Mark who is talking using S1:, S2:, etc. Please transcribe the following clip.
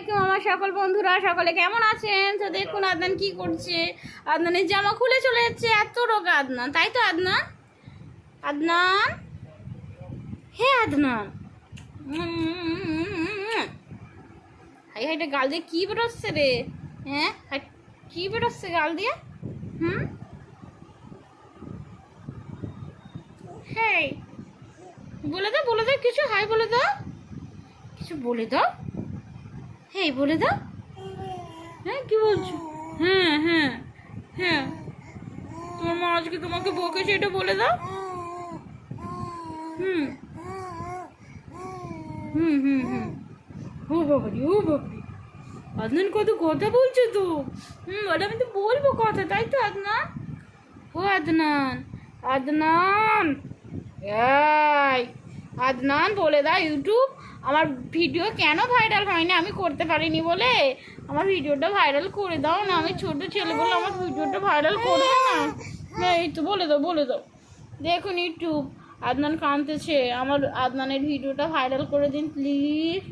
S1: আলাইকুম আমার সকল বন্ধুরা, সকলে কেমন আছেন? তো দেখুন আদনান কি করছে। আদনানের জামা খুলে চলে যাচ্ছে, এত রোগা আদনান। তাই তো আদনান? আদনান? হে আদনান। হাই হাইটা গাল দিয়ে কি বেরোচ্ছে রে? হ্যাঁ? কি বেরোচ্ছে গাল দিয়ে? হুম? হেই, বলে দাও বলে দাও, কিছু, হাই, বলে দাও। কিছু বলে দাও। হেই, বলে দাও। হ্যাঁ কি বলছো? হ্যাঁ হ্যাঁ হ্যাঁ। তোমার মা আজকে তোমাকে বকেছে এটা বলে দাও। হুম। হুম হুম হুম। ও বাবারি ও বাবারি আদনান, কত কথা বলছে তো? হুম বলে আমি তো বলব কথা, তাই তো আদনান? ও আদনান আদনান। এই আদনান বলে দাও ইউটিউব। আমার ভিডিও কেন ভাইরাল হয়নি? আমি করতে পারিনি বলে। আমার ভিডিওটা ভাইরাল করে দাও না। আমি ছোট ছেলে বলে আমার ভিডিওটা ভাইরাল করবে না। হ্যাঁ এই তো বলে দাও বলে দাও। দেখুন ইউটিউব। আদনান কাঁদতেছে। আমার আদনানের ভিডিওটা ভাইরাল করে দিন প্লিজ